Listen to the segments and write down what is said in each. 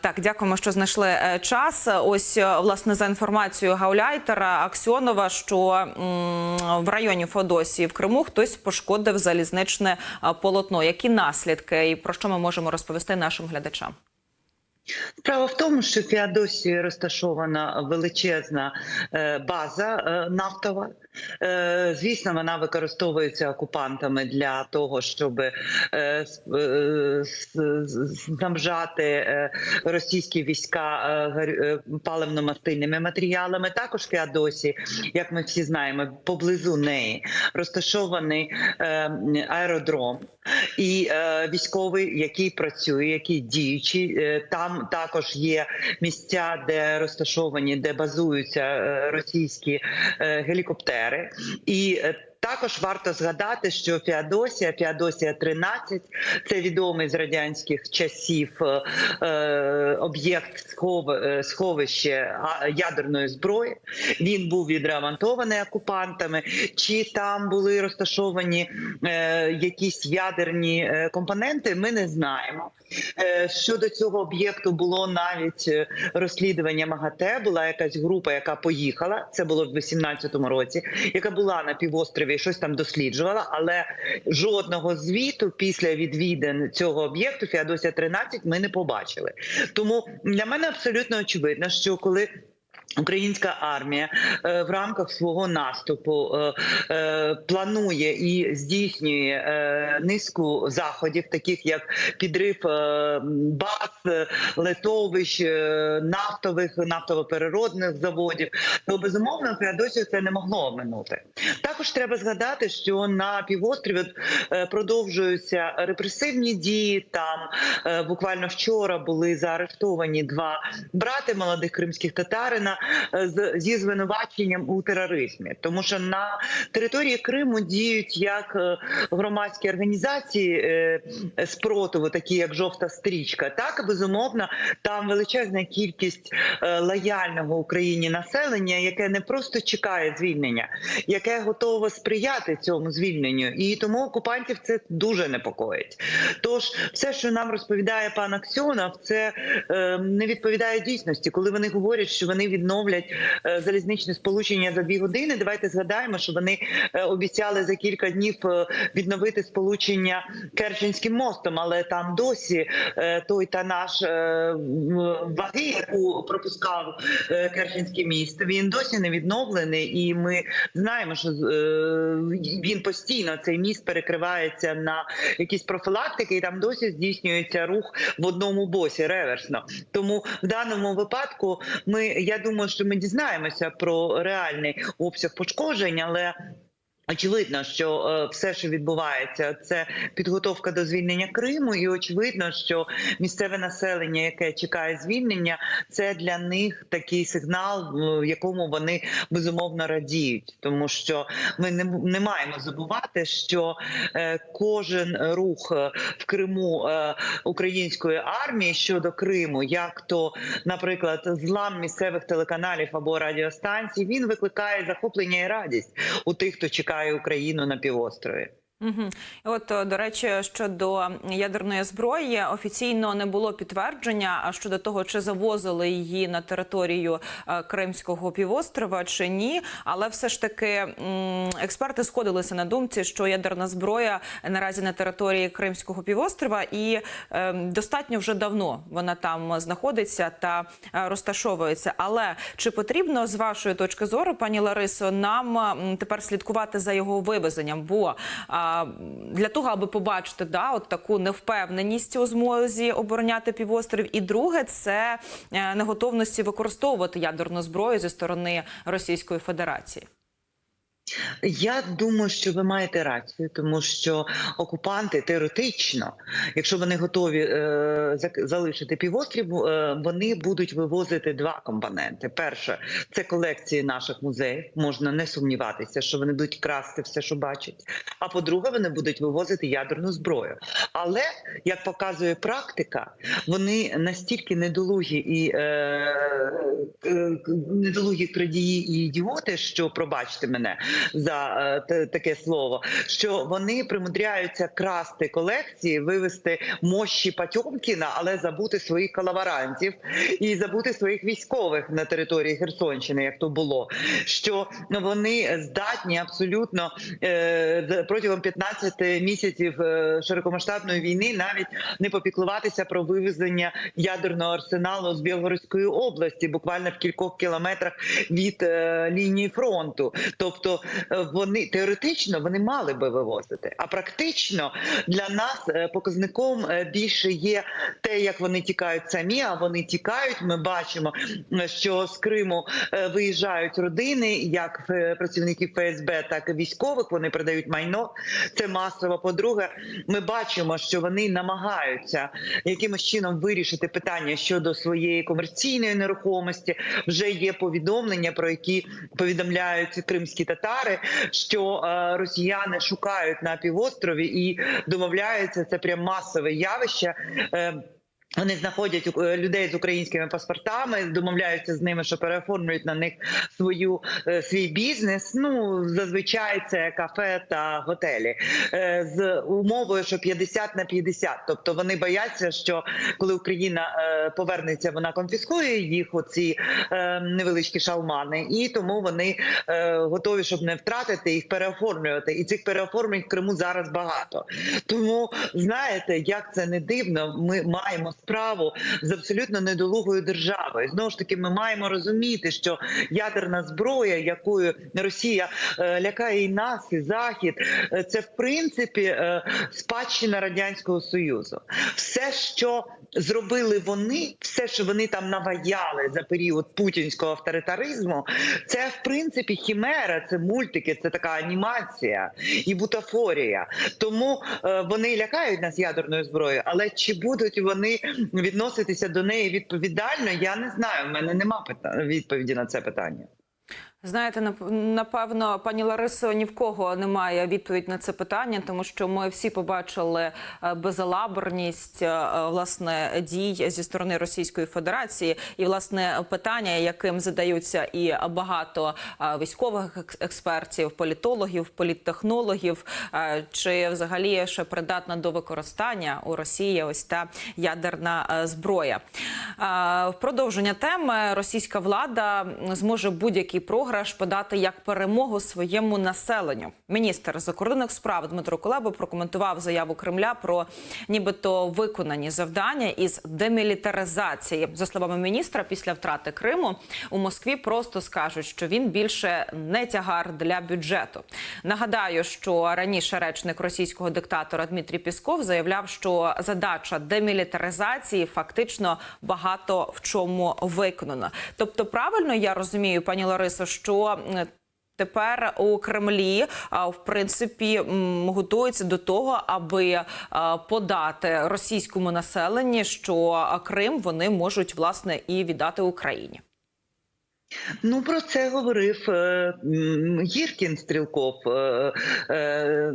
Так, дякуємо, що знайшли е, час. Ось е, власне за інформацією Гауляйтера Аксьонова, що в районі Фодосії в Криму хтось пошкодив залізничне е, полотно. Які наслідки і про що ми можемо розповісти нашим глядачам? Справа в тому, що в Феодосії розташована величезна е, база е, нафтова. Е, Звісно, вона використовується окупантами для того, щоб с- с- з- снабжати е, російські війська паливно-мастильними матеріалами. Також в Феодосії, як ми всі знаємо, поблизу неї розташований аеродром і військовий, який працює, який діючий. Е, там також є місця, де розташовані, де базуються е, російські е, гелікоптери. І е, також варто згадати, що Феодосія, Феодосія 13 це відомий з радянських часів е, е, об'єкт схов, е, сховище ядерної зброї. Він був відремонтований окупантами. Чи там були розташовані е, якісь ядерні е, компоненти? Ми не знаємо. Е, щодо цього об'єкту було навіть розслідування МАГАТЕ. Була якась група, яка поїхала. Це було в 18-му році, яка була на півострові, і щось там досліджувала, але жодного звіту після відвідин цього об'єкту Феодосія 13 ми не побачили. Тому для мене абсолютно очевидно, що коли Українська армія е, в рамках свого наступу е, е, планує і здійснює низку заходів, таких як підрив баз, литовищ, е, нафтових нафтово-переродних заводів. То безумовно Феодосію це не могло оминути. Також треба згадати, що на півострові продовжуються репресивні дії. Там буквально вчора були заарештовані два брати молодих кримських татарина зі звинуваченням у тероризмі, тому що на території Криму діють як е, громадські організації е, спротиву, такі як жовта стрічка, так безумовно там величезна кількість е, лояльного Україні населення, яке не просто чекає звільнення, яке готове сприяти цьому звільненню, і тому окупантів це дуже непокоїть. Тож, все, що нам розповідає пан Аксьонов, це не відповідає дійсності, коли вони говорять, що вони відновлять е, залізничне сполучення за дві години. Давайте згадаємо, що вони е, обіцяли за кілька днів е, відновити сполучення Керченським мостом, але там досі той та наш ваги, яку пропускав Керченський міст, він досі не відновлений, і ми знаємо, що він постійно цей міст перекривається на якісь профілактики, і там досі здійснюється рух в одному босі реверсно. Тому в даному випадку ми я думаю, що ми дізнаємося про реальний обсяг пошкоджень, але. Очевидно, що е, все, що відбувається, це підготовка до звільнення Криму, і очевидно, що місцеве населення, яке чекає звільнення, це для них такий сигнал, в якому вони безумовно радіють, тому що ми не, не маємо забувати, що е, кожен рух е, в Криму е, української армії щодо Криму, як то, наприклад, злам місцевих телеканалів або радіостанцій, він викликає захоплення і радість у тих, хто чекає Україну на півострові. Угу. От е, до речі, щодо ядерної зброї офіційно не було підтвердження щодо того, чи завозили її на територію е, Кримського півострова чи ні. Але все ж таки експерти сходилися на думці, що ядерна зброя наразі на території Кримського півострова, і е, достатньо вже давно вона там знаходиться та розташовується. Але чи потрібно з вашої точки зору, пані Ларисо, нам тепер слідкувати за його вивезенням? Бо для того, аби побачити да, от таку невпевненість у змозі обороняти півострів, і друге це е, неготовності використовувати ядерну зброю зі сторони Російської Федерації. Я думаю, що ви маєте рацію, тому що окупанти теоретично, якщо вони готові е, залишити півострів, е, вони будуть вивозити два компоненти. Перше це колекції наших музеїв. Можна не сумніватися, що вони будуть красти все, що бачать. А по-друге, вони будуть вивозити ядерну зброю. Але як показує практика, вони настільки недолугі і е, е, недолугі крадії і ідіоти, що пробачте мене, за е, таке слово. Що вони примудряються красти колекції, вивести мощі Патьомкіна, але забути своїх колаборантів і забути своїх військових на території Херсонщини, як то було. Що вони здатні абсолютно е, протягом 15 місяців е, широкомасштабної війни навіть не попіклуватися про вивезення ядерного арсеналу з Білгородської області, буквально в кількох кілометрах від лінії фронту. Тобто вони теоретично вони мали би вивозити, а практично для нас е, показником е, більше є те, як вони тікають самі. А вони тікають. Ми бачимо, е, що з Криму е, виїжджають родини, як е, працівників ФСБ, так і військових. Вони продають майно. Це масово. По-друге, ми бачимо, що вони намагаються якимось чином вирішити питання щодо своєї комерційної нерухомості. Вже є повідомлення, про які повідомляють кримські татари, що е, росіяни шукають на півострові і домовляються. Це прям масове явище. Вони знаходять е, людей з українськими паспортами, домовляються з ними, що переоформлюють на них свою е, свій бізнес. Ну зазвичай це кафе та готелі е, з умовою, що 50 на 50. Тобто вони бояться, що коли Україна повернеться, вона конфіскує їх оці невеличкі шалмани, і тому вони готові, щоб не втратити їх, переоформлювати. І цих переоформлень в Криму зараз багато. Тому знаєте, як це не дивно, ми маємо справу з абсолютно недолугою державою. Знову ж таки, ми маємо розуміти, що ядерна зброя, якою Росія е, лякає і нас, і захід, е, це в принципі е, спадщина радянського союзу. Все, що зробили вони, все, що вони там наваяли за період путінського авторитаризму, це в принципі хімера, це мультики, це така анімація і бутафорія. Тому е, вони лякають нас ядерною зброєю, але чи будуть вони відноситися до неї відповідально? Я не знаю. У мене нема відповіді на це питання. Знаєте, напевно, пані Ларисо, ні в кого немає відповідь на це питання, тому що ми всі побачили е, безалаберність е, власне дій зі сторони Російської Федерації, і власне питання, яким задаються і багато е, військових експертів, політологів, політтехнологів, е, чи взагалі ще придатна до використання у Росії ось та ядерна е, зброя. Е, В продовження теми російська влада зможе будь-який програш подати як перемогу своєму населенню. Міністр закордонних справ Дмитро Кулеба прокоментував заяву Кремля про нібито виконані завдання із демілітаризації. За словами міністра, після втрати Криму у Москві просто скажуть, що він більше не тягар для бюджету. Нагадаю, що раніше речник російського диктатора Дмитрій Пісков заявляв, що задача демілітаризації фактично багато в чому виконана. Тобто, правильно я розумію, пані Ларисо, що Тепер у Кремлі в принципі готується до того, аби подати російському населенню, що Крим вони можуть власне і віддати Україні. Ну про це говорив е, Гіркін Стрілков, е, е,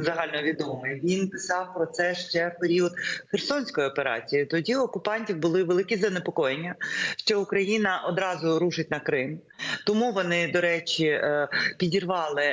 загальновідомий. Він писав про це ще в період Херсонської операції. Тоді окупантів були великі занепокоєння, що Україна одразу рушить на Крим. Тому вони, до речі, підірвали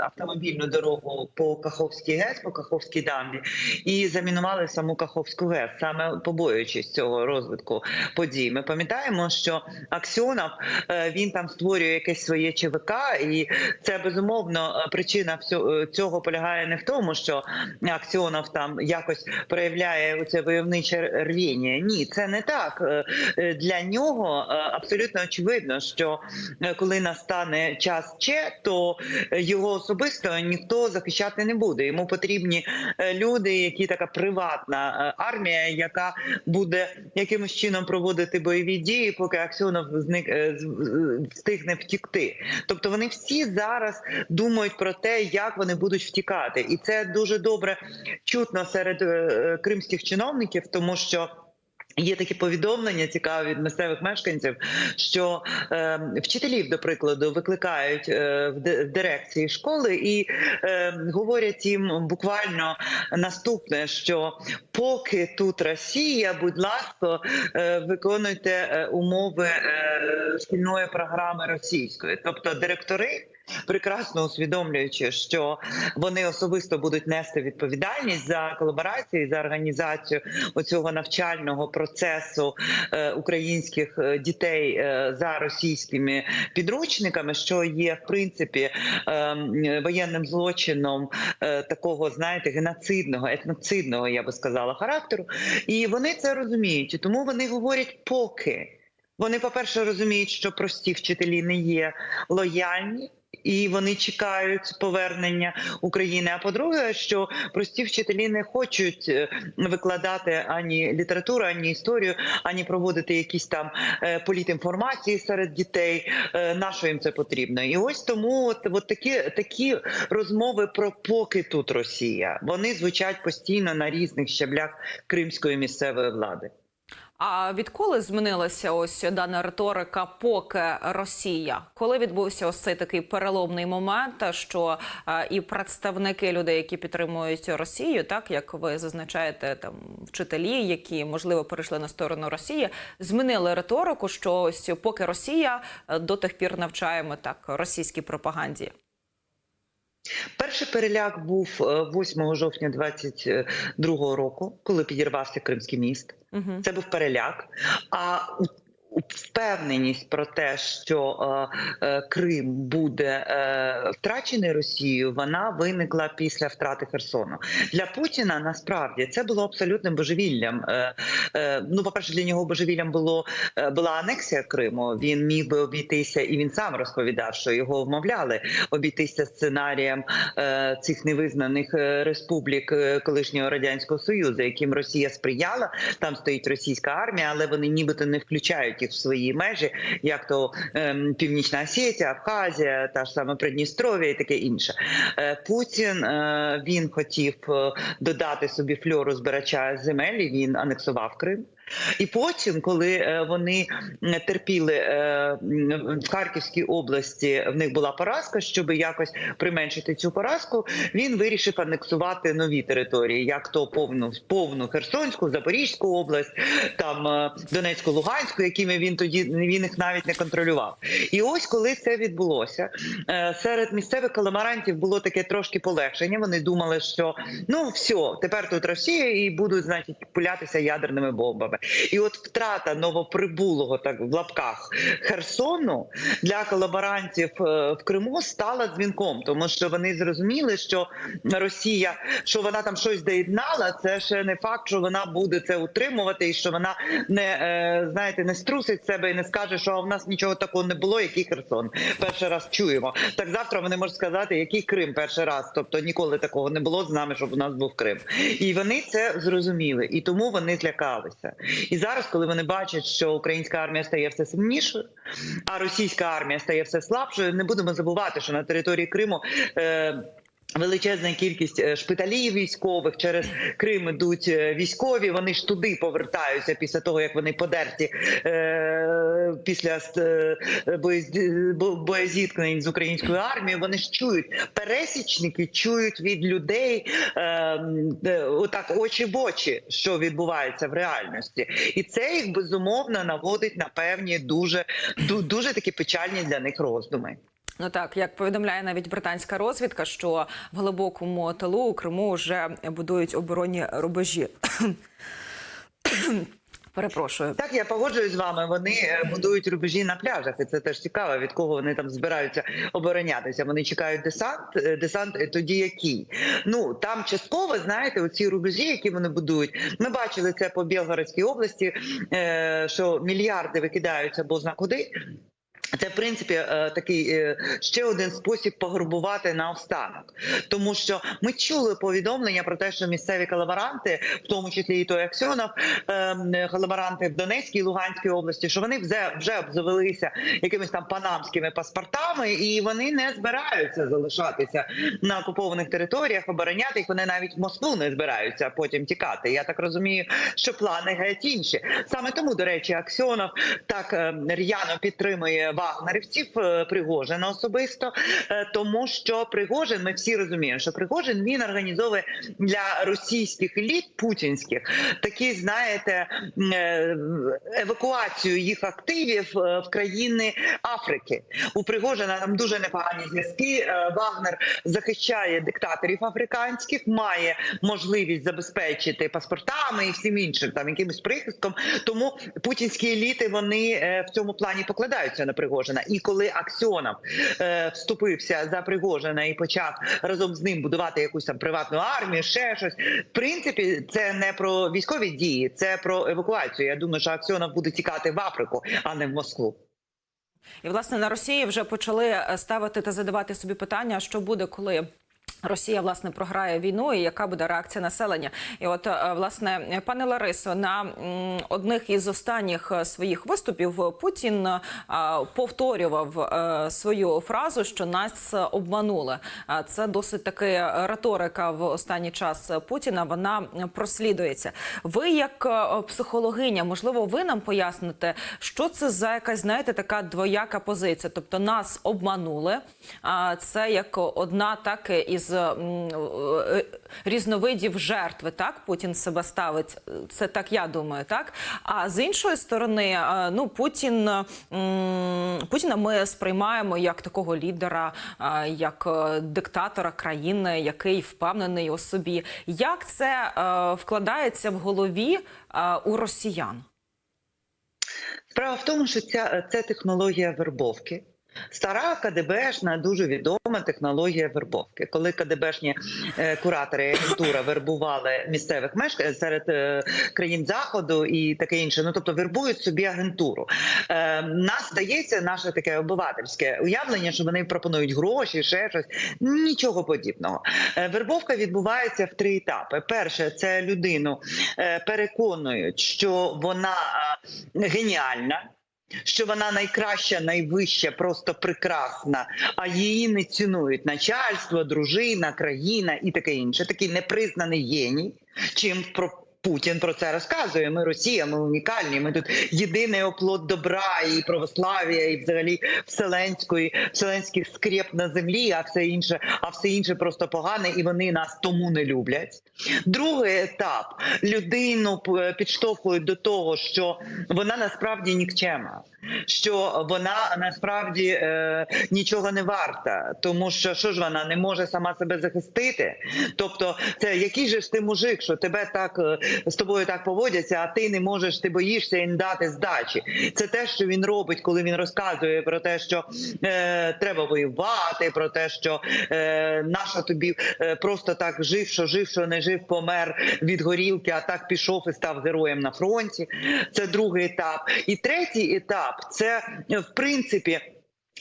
автомобільну дорогу по Каховській ГЕС, по Каховській дамбі, і замінували саму Каховську ГЕС, саме побоюючись цього розвитку подій. Ми пам'ятаємо, що Аксьонов він там створює якесь своє ЧВК, і це безумовно е, причина е, цього полягає не в тому, що Аксьонов там якось проявляє це войовниче рвіння. Ні, це не так. Е, е, Для нього е, абсолютно очевидно, що е, коли настане час Че, то е, його особисто ніхто захищати не буде. Йому потрібні е, люди, які така приватна е, армія, яка буде якимось чином проводити бойові дії, поки Аксьонов зник е, встигне втікти. Тобто вони всі зараз думають про те, як вони будуть втікати, і це дуже добре чутно серед е, кримських чиновників, тому що. Є такі повідомлення цікаві від місцевих мешканців, що е, вчителів, до прикладу, викликають е, в, ди- дирекції школи і е, говорять їм буквально наступне: що поки тут Росія, будь ласка, е, виконуйте е, умови е, шкільної програми російської, тобто директори. Прекрасно усвідомлюючи, що вони особисто будуть нести відповідальність за колаборацію, за організацію оцього навчального процесу е, українських е, дітей е, за російськими підручниками, що є в принципі воєнним злочином такого, знаєте, геноцидного, етноцидного, я би сказала, характеру. І вони це розуміють, і тому вони говорять поки. Вони, по-перше, розуміють, що прості вчителі не є лояльні. І вони чекають повернення України. А по-друге, що прості вчителі не хочуть е, викладати ані літературу, ані історію, ані проводити якісь там е, політінформації серед дітей. Е, На що їм це потрібно? І ось тому от, от такі, такі розмови про поки тут Росія вони звучать постійно на різних щаблях кримської місцевої влади. А відколи змінилася ось дана риторика, поки Росія? Коли відбувся ось цей такий переломний момент, що е, і представники людей, які підтримують Росію, так як ви зазначаєте, там вчителі, які можливо перейшли на сторону Росії, змінили риторику, що ось поки Росія е, до тих пір навчаємо так російській пропаганді. Перший переляк був е, 8 жовтня 22 року, коли підірвався Кримський міст. Угу. Це був переляк. А у- впевненість про те, що е, е, Крим буде е, втрачений Росією, вона виникла після втрати Херсону. Для Путіна насправді це було абсолютним божевіллям. Е, е, ну, по перше, для нього божевіллям було е, була анексія Криму. Він міг би обійтися, і він сам розповідав, що його вмовляли обійтися сценарієм е, цих невизнаних е, республік е, колишнього радянського союзу, яким Росія сприяла. Там стоїть російська армія, але вони нібито не включають їх в свої межі, як то ем, Північна Осетія, Абхазія, та ж саме Придністров'я і таке інше. Е, Путін е, він хотів е, додати собі фльору збирача земель. і Він анексував Крим. І потім, коли е, вони терпіли е, в Харківській області, в них була поразка, щоб якось применшити цю поразку, він вирішив анексувати нові території, як то повну повну Херсонську, Запорізьку область, там е, Донецьку, Луганську, якими він тоді він їх навіть не контролював. І ось коли це відбулося, серед місцевих коломарантів було таке трошки полегшення. Вони думали, що ну все, тепер тут Росія і будуть, значить, пулятися ядерними бомбами. І от втрата новоприбулого, так в лапках Херсону для колаборантів е, в Криму стала дзвінком, тому що вони зрозуміли, що Росія, що вона там щось доєднала, це ще не факт, що вона буде це утримувати, і що вона не е, знаєте, не струсить себе і не скаже, що в нас нічого такого не було, який Херсон. Перший раз чуємо. Так завтра вони можуть сказати, який Крим перший раз. Тобто ніколи такого не було з нами, щоб у нас був Крим. І вони це зрозуміли, і тому вони злякалися. І зараз, коли вони бачать, що українська армія стає все сильнішою, а російська армія стає все слабшою, не будемо забувати, що на території Криму. Е, Величезна кількість е, шпиталів військових через Крим ідуть е, військові. Вони ж туди повертаються після того, як вони подерті е, після е, боєзіткнень з українською армією. Вони ж чують пересічники, чують від людей е, отак очі в очі, що відбувається в реальності, і це їх безумовно наводить на певні дуже дуже такі печальні для них роздуми. Ну так, як повідомляє навіть британська розвідка, що в глибокому тилу у Криму вже будують оборонні рубежі. Перепрошую. Так, я погоджуюсь з вами. Вони е, будують рубежі на пляжах, і це теж цікаво, від кого вони там збираються оборонятися. Вони чекають десант. е, Десант е, тоді який? Ну там частково знаєте, оці рубежі, які вони будують. Ми бачили це по Білгородській області, що мільярди викидаються бозна куди. Це в принципі е, такий е, ще один спосіб пограбувати на останок, тому що ми чули повідомлення про те, що місцеві колаборанти, в тому числі і той Аксьонов, е, колаборанти в Донецькій і Луганській області, що вони вже вже обзавелися якимись там панамськими паспортами, і вони не збираються залишатися на окупованих територіях, обороняти їх. Вони навіть в Москву не збираються потім тікати. Я так розумію, що плани геть інші. Саме тому, до речі, Аксьонов так е, р'яно підтримує вагнерівців е, Пригожина особисто, е, тому що Пригожин, ми всі розуміємо, що Пригожин він організовує для російських еліт путінських такі, знаєте, е, евакуацію їх активів в країни Африки. У Пригожина там дуже непогані зв'язки. Вагнер захищає диктаторів африканських, має можливість забезпечити паспортами і всім іншим там якимось прихистком. Тому путінські еліти вони в цьому плані покладаються на Пригожина. І коли Аксьонов е, вступився за Пригожина і почав разом з ним будувати якусь там приватну армію, ще щось. В принципі, це не про військові дії, це про евакуацію. Я думаю, що Аксьонов буде тікати в Африку, а не в Москву. І власне на Росії вже почали е, ставити та задавати собі питання, що буде, коли. Росія власне програє війну, і яка буде реакція населення? І от е, власне, пане Ларисо, на одних із останніх е, своїх виступів Путін е, повторював свою фразу, що нас обманули. Це досить таки риторика в останній час Путіна. Вона прослідується. Ви, як психологиня, можливо, ви нам поясните, що це за якась, знаєте, така двояка позиція. Тобто нас обманули. А це як одна так із м, е, різновидів жертви. Так Путін себе ставить. Це так я думаю, так. А з іншої сторони, е, ну Путін Путіна ми сприймаємо як такого лідера, е, як е, диктатора країни, який впевнений у собі. Як це е, вкладається в голові е, у росіян? Справа в тому, що ця це технологія вербовки. Стара КДБшна дуже відома технологія вербовки. Коли КДБшні е, куратори агентура вербували місцевих мешканців серед е, країн заходу і таке інше, ну тобто вербують собі агентуру. Е, нас здається, наше таке обивательське уявлення, що вони пропонують гроші, ще щось. Нічого подібного. Е, вербовка відбувається в три етапи. Перше, це людину е, переконують, що вона е, геніальна що вона найкраща, найвища, просто прекрасна, а її не цінують начальство, дружина, країна і таке інше. Такий непризнаний геній. Чим Путін про це розказує. Ми Росія, ми унікальні. Ми тут єдиний оплот добра і православ'я, і взагалі вселенської вселенський скреп на землі, а все інше, а все інше просто погане, і вони нас тому не люблять. Другий етап людину п- підштовхують до того, що вона насправді нікчема, що вона насправді е, нічого не варта, тому що що ж вона не може сама себе захистити. Тобто, це який же ж ти мужик, що тебе так е, з тобою так поводяться, а ти не можеш, ти боїшся їм дати здачі. Це те, що він робить, коли він розказує про те, що е, треба воювати, про те, що е, наша тобі е, просто так жив, що жив, що не жив, помер від горілки, а так пішов і став героєм на фронті. Це другий етап. І третій етап це в принципі.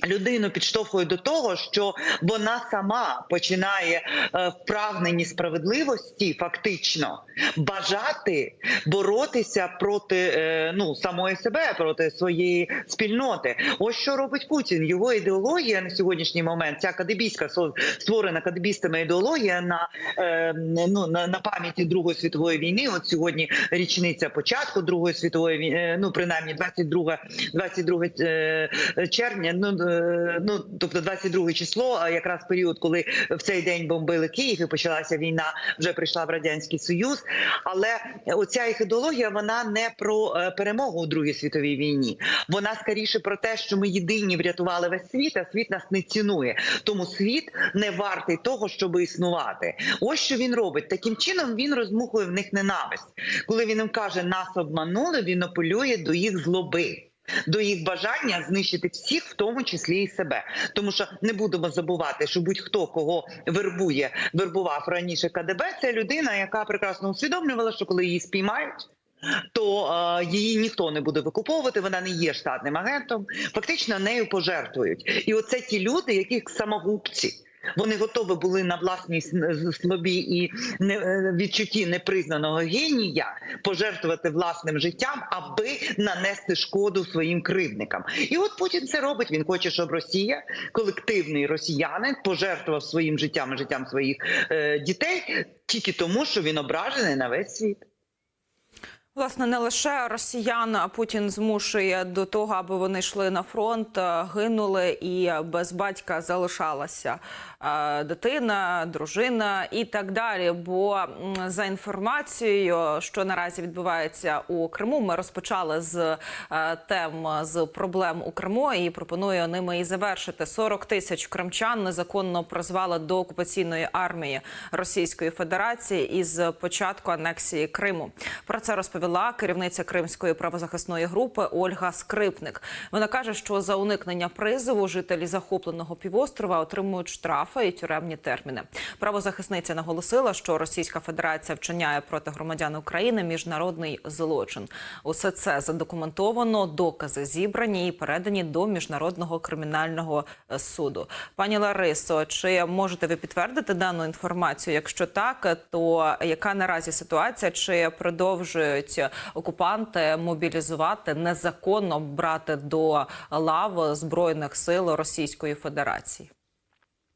Людину підштовхує до того, що вона сама починає е, в прагненні справедливості фактично бажати боротися проти е, ну самої себе, проти своєї спільноти. Ось що робить Путін. Його ідеологія на сьогоднішній момент, ця кадебійська створена кадебістами ідеологія на е, ну на, на пам'яті Другої світової війни. От сьогодні річниця початку Другої світової війни, ну принаймні 22, 22 е, червня. Ну ну тобто 22 число, якраз період, коли в цей день бомбили Київ і почалася війна, вже прийшла в радянський союз. Але оця їх ідеологія вона не про е, перемогу у Другій світовій війні. Вона скоріше про те, що ми єдині врятували весь світ, а світ нас не цінує. Тому світ не вартий того, щоб існувати. Ось що він робить. Таким чином він розмухує в них ненависть. Коли він їм каже, нас обманули, він апелює до їх злоби. До їх бажання знищити всіх, в тому числі і себе, тому що не будемо забувати, що будь-хто кого вербує, вербував раніше КДБ, це людина, яка прекрасно усвідомлювала, що коли її спіймають. То е, її ніхто не буде викуповувати, вона не є штатним агентом. Фактично нею пожертвують. І оце ті люди, яких самогубці. Вони готові були на власній слабі і не, е, відчутті непризнаного генія пожертвувати власним життям, аби нанести шкоду своїм кривдникам. І от Путін це робить. Він хоче, щоб Росія, колективний росіянин, пожертвував своїм життям і життям своїх е, дітей тільки тому, що він ображений на весь світ. Власне, не лише росіян а Путін змушує до того, аби вони йшли на фронт, е, гинули і без батька залишалася е, дитина, дружина і так далі. Бо за інформацією, що наразі відбувається у Криму, ми розпочали з е, тем з проблем у Криму і пропоную ними і завершити. 40 тисяч кримчан незаконно призвали до окупаційної армії Російської Федерації із початку анексії Криму. Про це розповіла керівниця Кримської правозахисної групи Ольга Скрипник. Вона каже, що за уникнення призову жителі захопленого півострова отримують штрафи і тюремні терміни. Правозахисниця наголосила, що Російська Федерація вчиняє проти громадян України міжнародний злочин. Усе це задокументовано, докази зібрані і передані до міжнародного кримінального е, суду. Пані Ларисо, чи можете ви підтвердити дану інформацію? Якщо так, то яка наразі ситуація? Чи продовжують окупанти мобілізувати незаконно брати до лав збройних сил Російської Федерації?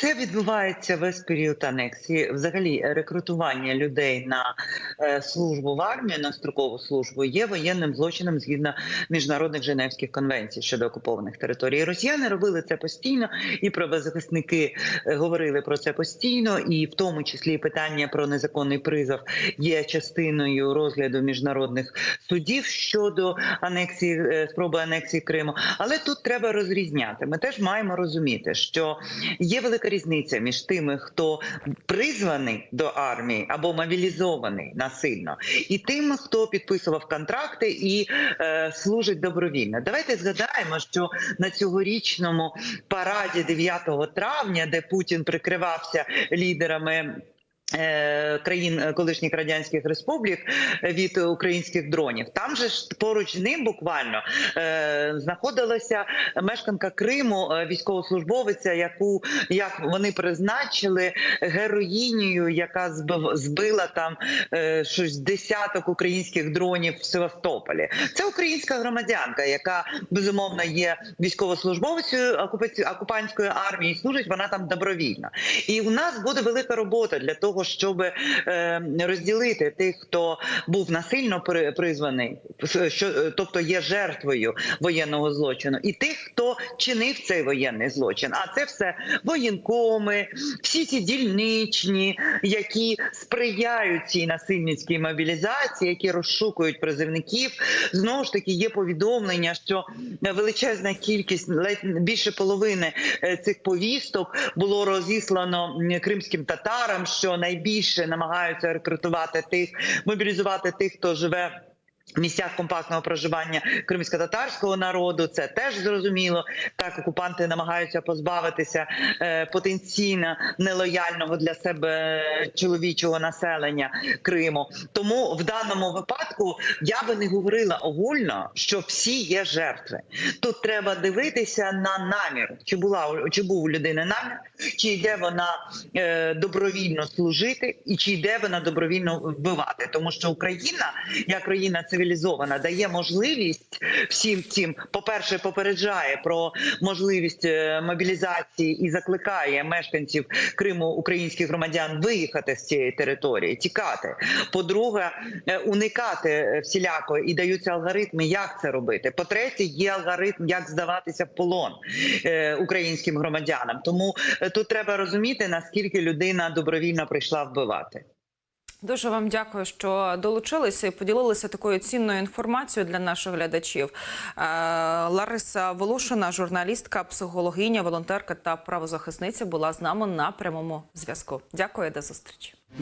Це відбувається весь період анексії. Взагалі, рекрутування людей на е, службу в армію на строкову службу є воєнним злочином згідно міжнародних Женевських конвенцій щодо окупованих територій. Росіяни робили це постійно, і правозахисники е, говорили про це постійно, і в тому числі питання про незаконний призов є частиною розгляду міжнародних судів щодо анексії е, спроби анексії Криму. Але тут треба розрізняти. Ми теж маємо розуміти, що є велика різниця між тими, хто призваний до армії або мобілізований насильно, і тими, хто підписував контракти і е, служить добровільно. Давайте згадаємо, що на цьогорічному параді 9 травня, де Путін прикривався лідерами. Е, Країн е, колишніх радянських республік е, від українських дронів там же ж поруч з ним буквально знаходилася мешканка Криму, військовослужбовиця, яку як вони призначили героїнею, яка збила там щось десяток українських дронів в Севастополі. Це українська громадянка, яка безумовно є військовослужбовицею окупаці- окупантської армії. Служить вона там добровільно. І у нас буде велика робота для того, щоб е, розділити тих, хто був насильно при- призваний, що е, тобто є жертвою воєнного злочину, і тих, хто чинив цей воєнний злочин. А це все воєнкоми, всі ці дільничні, які сприяють цій насильницькій мобілізації, які розшукують призивників. Знову ж таки, є повідомлення, що величезна кількість, ледь більше половини е, цих повісток було розіслано кримським татарам, що найбільше намагаються рекрутувати тих, мобілізувати тих, хто живе. Місцях компактного проживання кримсько-татарського народу це теж зрозуміло. Так окупанти намагаються позбавитися е, потенційно нелояльного для себе чоловічого населення Криму. Тому в даному випадку я би не говорила огульно, що всі є жертви. Тут треба дивитися на намір, чи була чи був у людини намір, чи йде вона е, добровільно служити, і чи йде вона добровільно вбивати, тому що Україна, як країна цивілізована, дає можливість всім цим, по-перше, попереджає про можливість е, мобілізації і закликає мешканців Криму українських громадян виїхати з цієї території, тікати. По-друге, е, уникати е, всіляко і даються алгоритми, як це робити. По-третє, є алгоритм, як здаватися в полон українським громадянам. Тому тут треба розуміти, наскільки людина добровільно прийшла вбивати. Дуже вам дякую, що долучилися і поділилися такою цінною інформацією для наших глядачів. Е, Лариса Волошина, журналістка, психологиня, волонтерка та правозахисниця, була з нами на прямому зв'язку. Дякую, до зустрічі.